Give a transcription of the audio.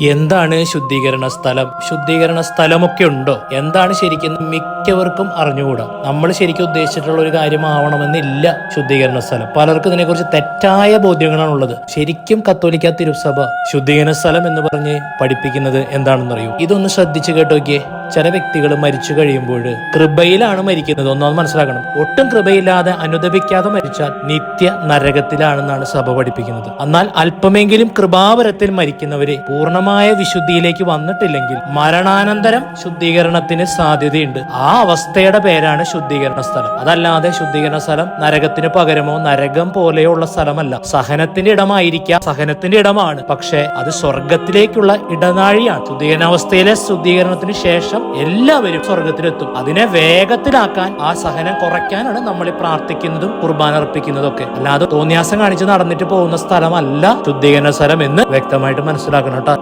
എന്താണ് ശുദ്ധീകരണ സ്ഥലം? ശുദ്ധീകരണ സ്ഥലമൊക്കെ ഉണ്ടോ? എന്താണ് ശരിക്കും മിക്കവർക്കും അറിഞ്ഞുകൂടാ. നമ്മൾ ശരിക്കും ഉദ്ദേശിച്ചിട്ടുള്ള ഒരു കാര്യമാവണമെന്നില്ല ശുദ്ധീകരണ സ്ഥലം. പലർക്കും ഇതിനെക്കുറിച്ച് തെറ്റായ ബോധ്യങ്ങളാണ് ഉള്ളത് ശരിക്കും കത്തോലിക്ക തിരുസഭ ശുദ്ധീകരണ സ്ഥലം എന്ന് പറഞ്ഞ് പഠിപ്പിക്കുന്നത് എന്താണെന്നറിയൂ? ഇതൊന്ന് ശ്രദ്ധിച്ചു കേട്ടോക്കിയേ. ചില വ്യക്തികൾ മരിച്ചു കഴിയുമ്പോൾ കൃപയിലാണ് മരിക്കുന്നത്. ഒന്നാമത് മനസ്സിലാക്കണം. ഒട്ടും കൃപയില്ലാതെ അനുദപിക്കാതെ മരിച്ചാൽ നിത്യ നരകത്തിലാണെന്നാണ് സഭ പഠിപ്പിക്കുന്നത്. എന്നാൽ അല്പമെങ്കിലും കൃപാവരത്തിൽ മരിക്കുന്നവരെ പൂർണമായ വിശുദ്ധിയിലേക്ക് വന്നിട്ടില്ലെങ്കിൽ മരണാനന്തരം ശുദ്ധീകരണത്തിന് സാധ്യതയുണ്ട്. ആ അവസ്ഥയുടെ പേരാണ് ശുദ്ധീകരണ സ്ഥലം. അതല്ലാതെ ശുദ്ധീകരണ സ്ഥലം നരകത്തിന് പകരമോ നരകം പോലെയുള്ള സ്ഥലമല്ല. സഹനത്തിന്റെ ഇടമായിരിക്കാം. സഹനത്തിന്റെ ഇടമാണ്. പക്ഷേ അത് സ്വർഗത്തിലേക്കുള്ള ഇടനാഴിയാണ്. ശുദ്ധീകരണാവസ്ഥയിലെ ശുദ്ധീകരണത്തിന് ശേഷം എല്ലാവരും സ്വർഗത്തിലെത്തും അതിനെ വേഗത്തിലാക്കാൻ ആ സഹനം കുറയ്ക്കാനാണ് നമ്മൾ പ്രാർത്ഥിക്കുന്നതും കുർബാന അർപ്പിക്കുന്നതും ഒക്കെ അല്ലാതെ തോന്നിയാസം കാണിച്ച് നടന്നിട്ട് പോകുന്ന സ്ഥലമല്ല ശുദ്ധീകരണ സ്ഥലം എന്ന് വ്യക്തമായിട്ട് മനസ്സിലാക്കണം കേട്ടോ.